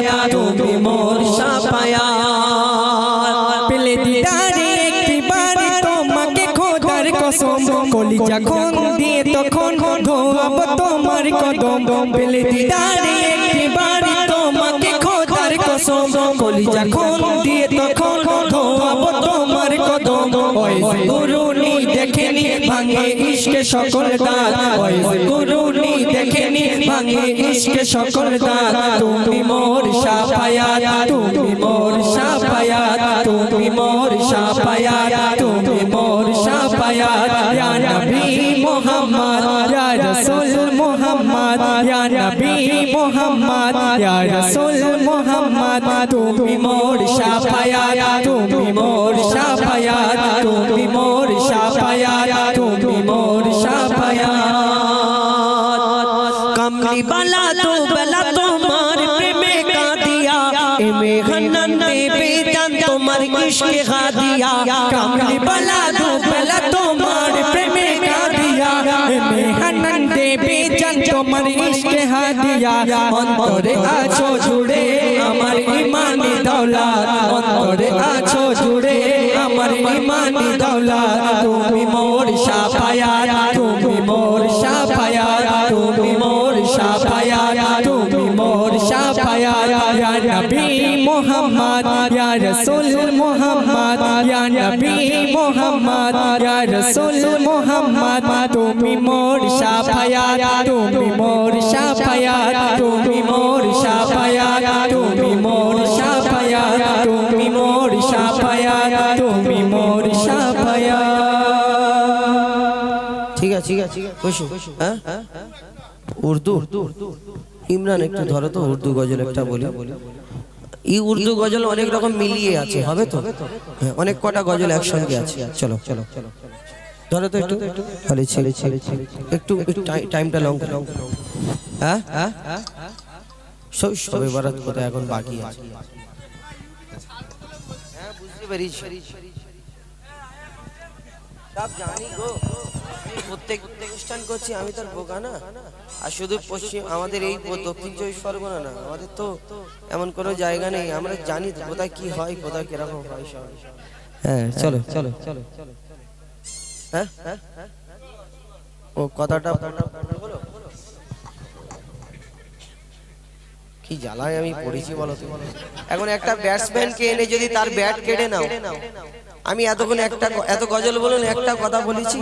তুমি মোর শাফায়াত পেলে দিদারে একটিবার তোমাকে খোদার কসম। কলি যখন দিয়ে তখন ধোয়াব তোমার কদম। পেলে দিদারে ভাঙে ইশকে সকল দাঁত। গুরুনি দেখেনি, ভাঙে ইশকে সকল দাঁত। তুমি মোর শাফায়াত তুমি মোর শাফায়াত তুমি মোর শাফায়াত তুমি মোর শাফায়াত ইয়া নবী মুহাম্মদ, ইয়া রাসূল মুহাম্মদ ইয়া নবী মুহাম্মদ ইয়া রাসূল মুহাম্মদ তুমি মোর শাফায়াত তুমি মোর শাফায়াত তুমি মোর শাফায়াত তুমি মোর শাফায়াত কামলি বালা তো বেলা তোমার প্রেমে কাঁদিয়া এমে হনন দেবে জান তোমার ইশকে হাদিয়া কামলি বালা তো বেলা হাদিয়া অন্তরে আছো জুড়ে আমার ইমানি দৌলা অন্তরে আছো জুড়ে আমার ইমানি দৌলা তুমি মোর সাফায়া তুমি মোর সাফায়া তুমি মোর শাফায়াত মুহাম্মদ ইয়া রাসূল মুহাম্মদ ইয়া নবী মুহাম্মদ ইয়া তুমি মোর শাফায়াত তুমি মোর শাফায়াত তুমি মোর শাফায়াত তুমি মোর শাফায়াত তুমি মোর শাফায়াত তুমি মোর শাফায়াত ঠিক আছে ঠিক আছে খুশি হ্যাঁ? উর্দু। ইমরান, একটু ধরো তো উর্দু গজল একটা বলি। এই উর্দু গজল অনেক রকম মিলিয়ে আছে, হবে তো? হ্যাঁ অনেক কটা গজল একসঙ্গে আছে। চলো চলো। চলো ধরো তো একটু। ছেলে ছেলে একটু টাইমটা লং হ্যাঁ হ্যাঁ? সব, সবে বারাত কোথায় এখন বাকি আছে? হ্যাঁ বুঝতে পেরেছি। আর শুধু পশ্চিম, আমাদের এই দক্ষিণ চব্বিশ পরগনা আমাদের তো এমন কোনো জায়গা নেই। আমরা জানি কোথায় কি হয়, কোথায় হয় হ্যাঁ চলো চলো চলো। হ্যাঁ হ্যাঁ ও কথাটা জ্বালায় আমি পড়েছি বলো এখন একটা ব্যাটসম্যানকে এনে যদি তার ব্যাট কেড়ে নাও। আমি এতক্ষণ একটা এত গজল বলুন একটা কথা বলেছি?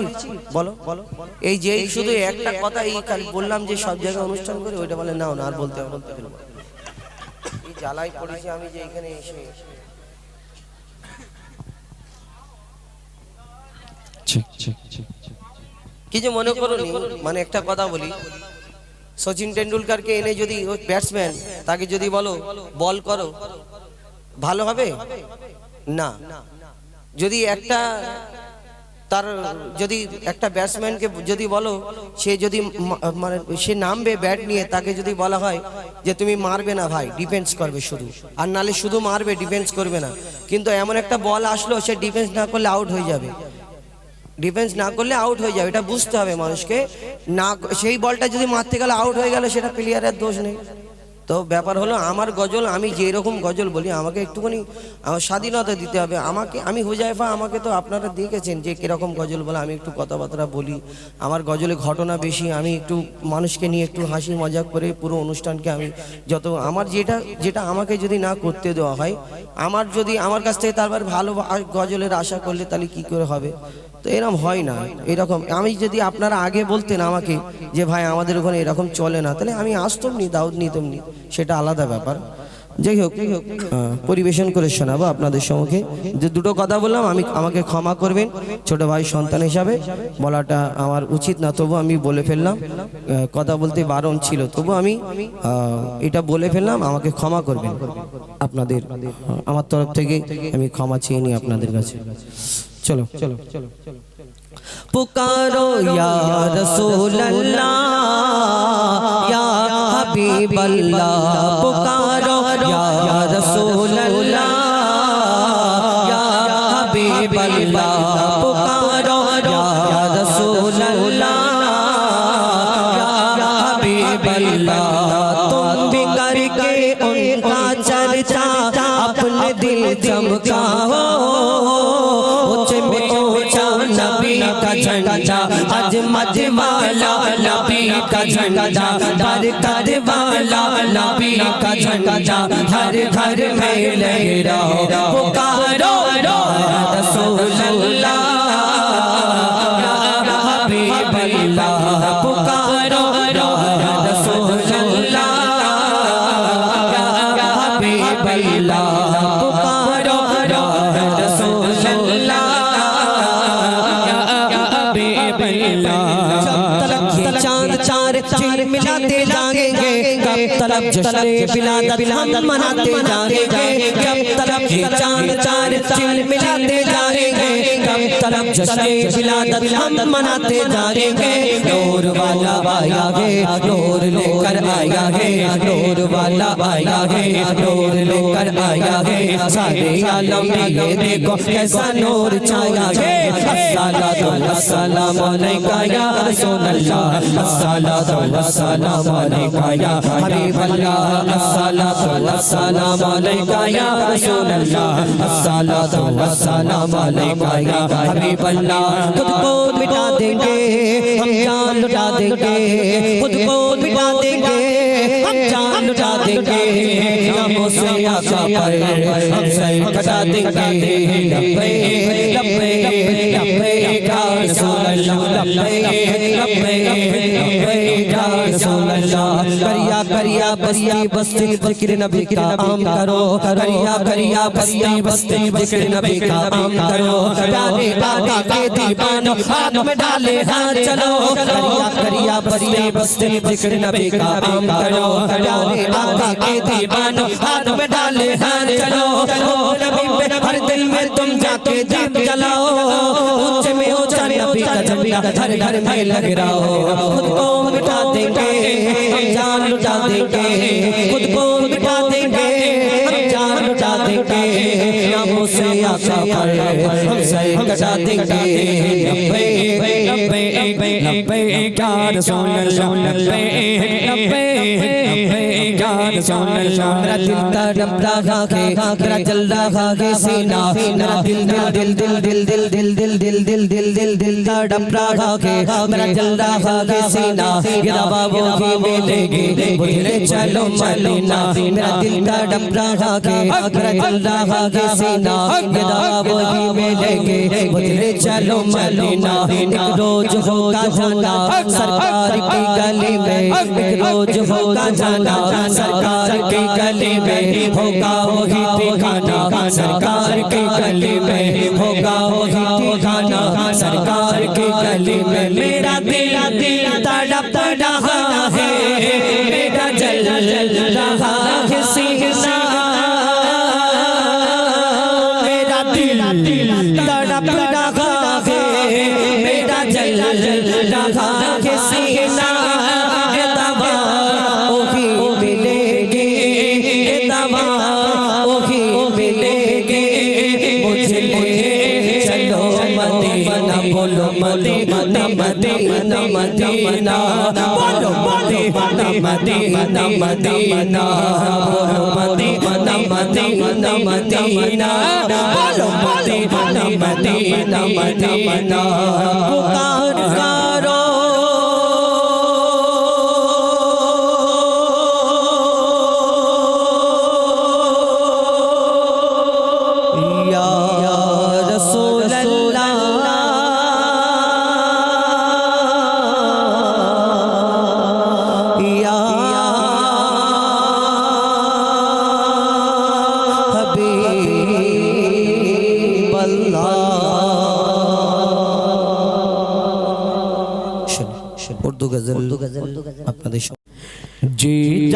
বলো বলো এই যে শুধু একটা কথা এই কাল বললাম যে সব জায়গায় অনুষ্ঠান করে ওইটা বলে নাও না আর বলতে বলতে। এই জ্বালায় পড়েছি আমি যে এখানে এসে। কি যে মনে করো মানে একটা কথা বলি। সচিন টেন্ডুলকারকে এনে যদি ব্যাটসম্যান তাকে যদি বলো বল করো। ভালো হবে? না। যদি একটা তার যদি একটা ব্যাটসম্যানকে যদি বলো, সে যদি মানে সে নামবে ব্যাট নিয়ে, তাকে যদি বলা হয় যে তুমি মারবে না ভাই ডিফেন্স করবে শুধু। আর নালে শুধু মারবে ডিফেন্স করবে না। কিন্তু এমন একটা বল আসলো, সে ডিফেন্স না করলে আউট হয়ে যাবে। ডিফেন্স না করলে আউট হয়ে যাবে, এটা বুঝতে হবে মানুষকে। না, সেই বলটা যদি মারতে গেলে আউট হয়ে গেলে, সেটা প্লেয়ারের দোষ নেই। তো ব্যাপার হলো, আমার গজল, আমি যে রকম গজল বলি, আমাকে একটুখানি, আমার স্বাধীনতা দিতে হবে। আমাকে, আমি হুজাইফা আমাকে তো আপনারা দেখেছেন যে কীরকম গজল বলে, আমি একটু কথাবার্তা বলি। আমার গজলে ঘটনা বেশি, আমি একটু মানুষকে নিয়ে একটু হাসি মজাক করে পুরো অনুষ্ঠানকে আমি যত, আমার যেটা যেটা আমাকে যদি না করতে দেওয়া হয়, আমার যদি, আমার কাছ থেকে তারপর ভালো গজলের আশা করলে তাহলে কি করে হবে? তো এরকম হয় না। এরকম, আমি যদি আপনারা আগে বলতেন আমাকে যে ভাই আমাদের ওখানে এরকম চলে না, তাহলে আমি আসতাম নি দাউদ নিতাম নি, সেটা আলাদা ব্যাপার। যাই হোক পরিবেশন করে শোনাবো আপনাদের সম্মুখে। যে দুটো কথা বললাম, আমি আমাকে ক্ষমা করবেন, ছোট ভাই সন্তান হিসাবে। বলাটা আমার উচিত না, তবু আমি বলে ফেললাম। কথা বলতে বারণ ছিল, তবু আমি এটা বলে ফেললাম, আমাকে ক্ষমা করবেন। আপনাদের আমার তরফ থেকে আমি ক্ষমা চেয়ে নিই আপনাদের কাছে। চলো চলো চলো পুকারো ইয়া রাসূলুল্লাহ ইয়া হাবিবাল্লাহ পুকারো ইয়া রাসূলুল্লাহ ইয়া হাবিবাল্লাহ পুকারো গেরা جشن بلاد ہم مناتے جائیں گے جب طرف یہ چاند چاند چل ملاتے جائیں جشن ولادت ہم مناتے جائیں گے۔ نور والا آیا ہے نور لے کر آیا ہے۔ نور والا آیا ہے نور لے کر آیا ہے۔ سارے عالم یہ دیکھو کیسا نور چھایا یا رسول اللہ۔ الصلاۃ والسلام یا حبیب اللہ۔ الصلاۃ یا رسول اللہ۔ یا حبیب अल्लाह खुद को मिटा देंगे हम जान लुटा देंगे खुद को मिटा देंगे हम जान लुटा देंगे नामों से आका पर हम सही कटा देंगे लब्बे लब्बे लब्बे या रसूल अल्लाह लब्बे लब्बे کریا بستی بستی ذکر نبی کا عام کرو، کریا کریا بستی بستی ذکر نبی کا عام کرو. پیارے آقا کے دیوانو ہاتھ میں ڈالے ہاں چلو. کریا کریا بستی بستی ذکر نبی کا عام کرو. پیارے آقا کے دیوانو ہاتھ میں ڈالے ہاں چلو. نبی پہ ہر دل میں تم جا کے دیپ جلاؤ. اونچ میں नबी का झंडा हर घर में लग रहा हो खुद को मिटा देंगे हम जान लुटा देंगे खुद को मिटा देंगे हम जान लुटा देंगे नामों से आका पर हम सही कटा देंगे लब्बे लब्बे लब्बे क्या रसूल अल्लाह लब्बे लब्बे یا رسول اللہ میرا ਦਿਲ تڑپ رہا ہے میرا جل رہا ہے سینہ میرا دل دل دل دل دل دل دل دل دل دل دل دل دل تڑپ رہا ہے میرا جل رہا ہے سینہ یہ روا وہ ہی ملے گی مجھے چلو مدینہ میرا دل تڑپ رہا ہے میرا جل رہا ہے سینہ یہ روا وہ ہی ملے گی مجھے چلو مدینہ ایک روز ہوتا جانا سرکار کی گلی میں سرکار کے گلے میں ہوگا وہی ٹھکانا سرکار کے گلے میں ہوگا وہی ٹھکانا سرکار کے گلے میں মদিনা বলো মদিনা মদিনা মদিনা বলো মদিনা মদিনা মদিনা পুকার কারও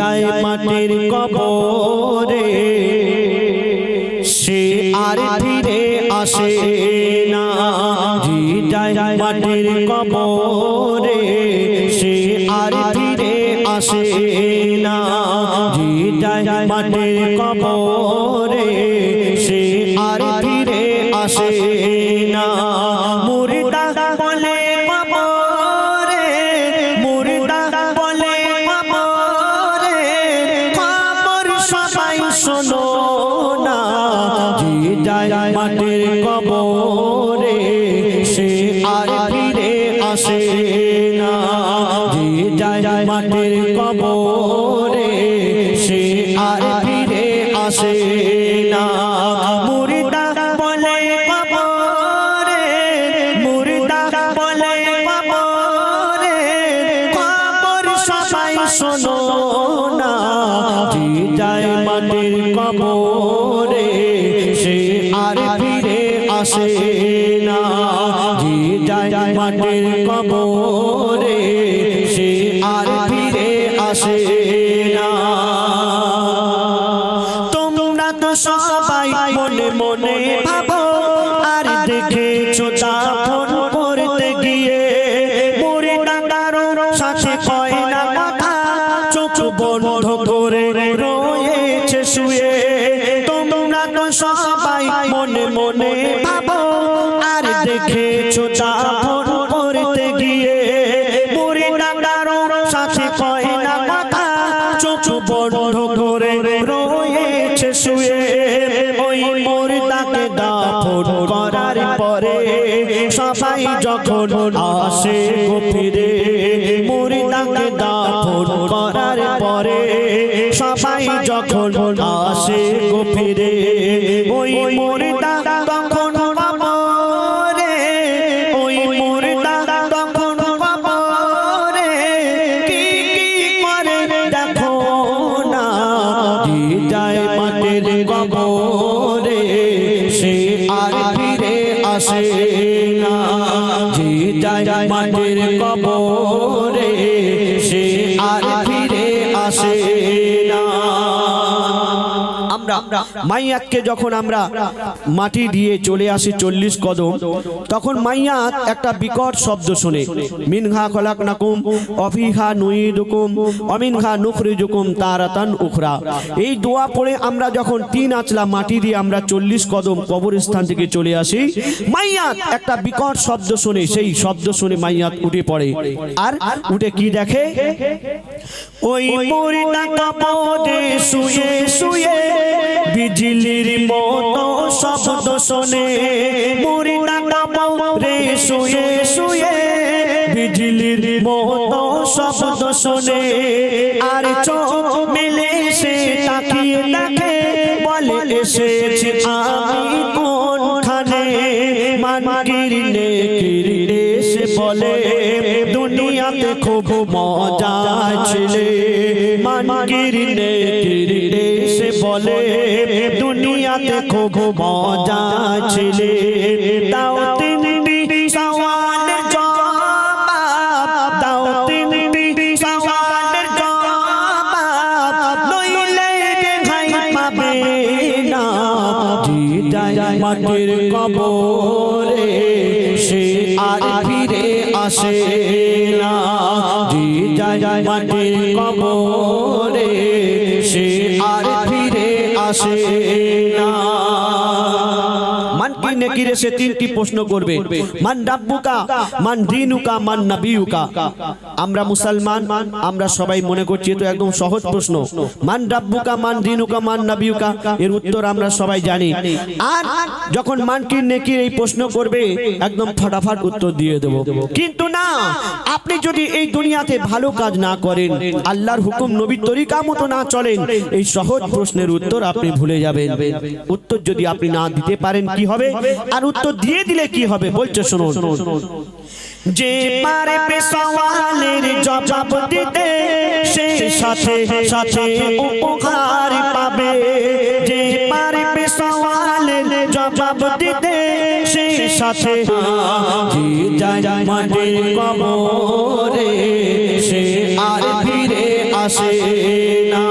যায় মাটির কবরে, সে আর ফিরে আসে না। যায় মাটির কবরে, সে আর ফিরে আসে না। যায় মাটির কবরে যায় মাটির কবরে সে আর ফিরে আসে। যখন মাইয়াতকে যখন আমরা মাটি দিয়ে চলে আসি চল্লিশ কদম, তখন মাইয়াত একটা বিকট শব্দ শুনে। মিনহা খলাক নাকুম অফিহা নুইদুকুম অমিনহা নুখরিজুকুম তারাতান উখরা। এই দোয়া পড়ে আমরা যখন তিন আঁচলা মাটি দিয়ে আমরা চল্লিশ কদম কবরস্থান থেকে চলে আসি, মাইয়াত একটা বিকট শব্দ শুনে। সেই শব্দ শুনে মাইয়াত উঠে পড়ে। আর উঠে কি দেখে? ওই মরিদা কাপড়ে শুয়ে শুয়ে বিজলির মতো শব্দ শোনে। মরিদা কাপড়ে শুয়ে শুয়ে। বিজলির মতো শব্দ শোনে। আর চোখ মেলে সে তাকিয়ে দেখে, বলে, এসেছি আমি কোনখানে? মানগির নে কিরে সে বলে, দুনিয়াতে খুব মজা ছিলে। মানগির নে কিরে সে বলে দুনিয়াতে খুব মজা ছিলে। মান কি নেকিরে সে তিনটি প্রশ্ন করবে? মান মান দিনুকা, মান নাবিয়ুকা। আমরা মুসলমান, আমরা সবাই মনে করছি একদম সহজ প্রশ্ন। মান মান দিনুকা, মান নাবিয়ুকা, এর উত্তর আমরা সবাই জানি। আর যখন মান কি নেকির এই প্রশ্ন করবে, একদম ফটাফট উত্তর দিয়ে দেব। কিন্তু না, আপনি যদি এই দুনিয়াতে ভালো কাজ না করেন, আল্লাহর হুকুম নবীর তরিকা মতো না চলেন, এই সহজ প্রশ্নের উত্তর আপনি ভুলে যাবেন। উত্তর যদি আপনি না দিতে পারেন, কি হবে? আর উত্তর দিয়ে দিলে কি হবে? বলছো শুনুন। যে পারে সওয়ালের জবাব দিতে সে সাথে সাথে উপকার পাবে। যে পারে সওয়ালের জবাব দিতে সে সাথে যে যায় মাটির কবরে সে আর ফিরে আসে না।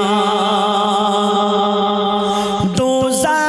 দোজাকের